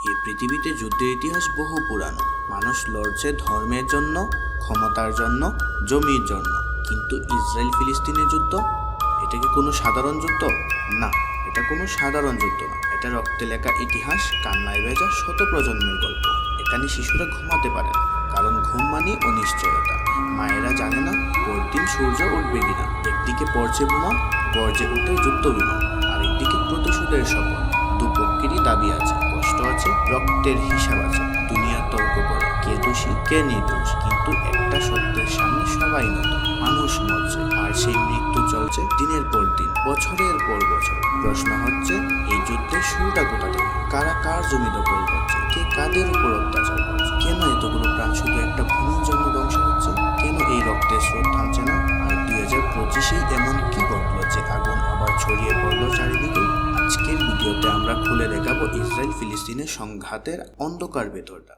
এই পৃথিবীতে যুদ্ধের ইতিহাস বহু পুরানো। মানুষ লড়ছে ধর্মের জন্য, ক্ষমতার জন্য, জমির জন্য। কিন্তু ইসরায়েল ফিলিস্তিনের যুদ্ধ? এটা কি কোনো সাধারণ যুদ্ধ? না, এটা কোনো সাধারণ যুদ্ধ না। এটা রক্তে লেখা ইতিহাস, কান্নায় ভেজা শত প্রজন্মের গল্প। এখানে শিশুরা ঘুমাতে পারে না, কারণ ঘুম মানে অনিশ্চয়তা। মায়েরা জানে না, পরদিন সূর্য উঠবে কিনা। একদিকে পড়ছে বোমা গর্জে উঠে যুদ্ধ বিমান, আরেকদিকে প্রতিশোধের শপথ। দুপক্ষেরই দাবি আছে। আছে, রক্তের হিসাব আছে। দুনিয়া তর্ক করে, কে দোষী, কে নির্দোষ। কিন্তু একটা সত্যের সামনে সবাই নত। মানুষ মরছে, আর সেই মৃত্যু চলছে দিনের পর দিন, বছরের পর বছর। প্রশ্ন হচ্ছে, এই যুদ্ধের শুরুটা কোথা থেকে? কারা কার জমি দখল করছে? কে কাদের উপর অত্যাচার করছে? কেন এতগুলো প্রাণ শুধু একটা ভূমির জন্য ধ্বংস হচ্ছে? কেন এই রক্তের স্রোত থামছে না? আর দুই হাজার পঁচিশেই এমন কি ঘটলো যে আগুন আবার ছড়িয়ে পড়ল? আমরা খুলে দেখাবো ইসরায়েল ফিলিস্তিনের সংঘাতের অন্ধকার ভেতরটা।